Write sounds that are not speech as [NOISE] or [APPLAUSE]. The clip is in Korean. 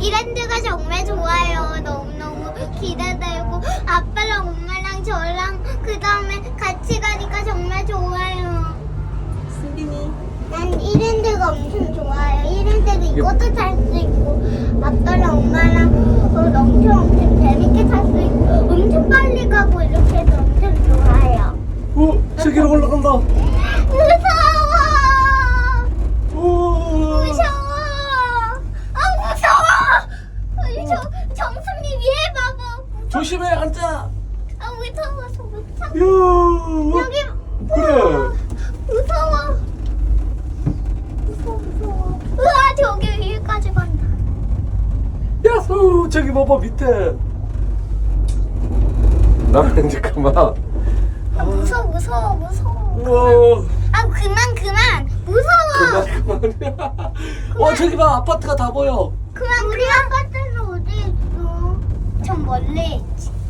이랜드가 정말 좋아요. 너무너무 기대되고 아빠랑 엄마랑 저랑 그 다음에 같이 가니까 정말 좋아요. 승빈이. 난 이랜드가 엄청 좋아요. 이랜드는 이것도 탈 수 있고 아빠랑 엄마랑 어, 엄청 엄청 재밌게 탈 수 있고 엄청 빨리 가고 이렇게 해서 엄청 좋아요. 오, 저기로 올라간다. [LAUGHS] 무서워. 오. 무서워. 아 무서워. 아니, 저 정수님 얘 봐봐. 조심해, 앉아. 아 무서워서 못 참. 야. 여기 그래. 무서워. 무서워 무서워. 우와 저기 위에까지 간다. 야수, 저기 봐봐 밑에. 나는 이제 그만. 아 무서워 무서워 무서워. 우와. 아 그만 그만 무서워. 그만 그만이야. 어 저기 봐 아파트가 다 보여. 그만 우리 아파 트